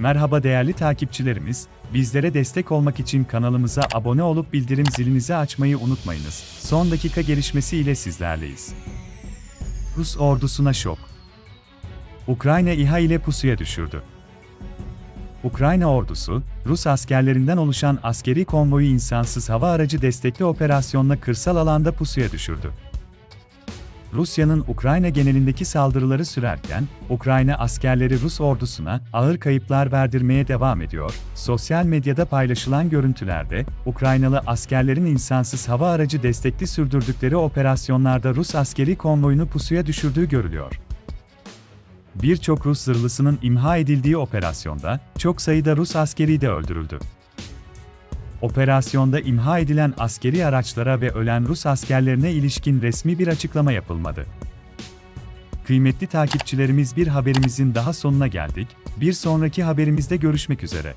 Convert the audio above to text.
Merhaba değerli takipçilerimiz, bizlere destek olmak için kanalımıza abone olup bildirim zilinizi açmayı unutmayınız. Son dakika gelişmesi ile sizlerleyiz. Rus ordusuna şok. Ukrayna İHA ile pusuya düşürdü. Ukrayna ordusu, Rus askerlerinden oluşan askeri konvoyu insansız hava aracı destekli operasyonla kırsal alanda pusuya düşürdü. Rusya'nın Ukrayna genelindeki saldırıları sürerken, Ukrayna askerleri Rus ordusuna ağır kayıplar verdirmeye devam ediyor. Sosyal medyada paylaşılan görüntülerde, Ukraynalı askerlerin insansız hava aracı destekli sürdürdükleri operasyonlarda Rus askeri konvoyunu pusuya düşürdüğü görülüyor. Birçok Rus zırhlısının imha edildiği operasyonda, çok sayıda Rus askeri de öldürüldü. Operasyonda imha edilen askeri araçlara ve ölen Rus askerlerine ilişkin resmi bir açıklama yapılmadı. Kıymetli takipçilerimiz bir haberimizin daha sonuna geldik. Bir sonraki haberimizde görüşmek üzere.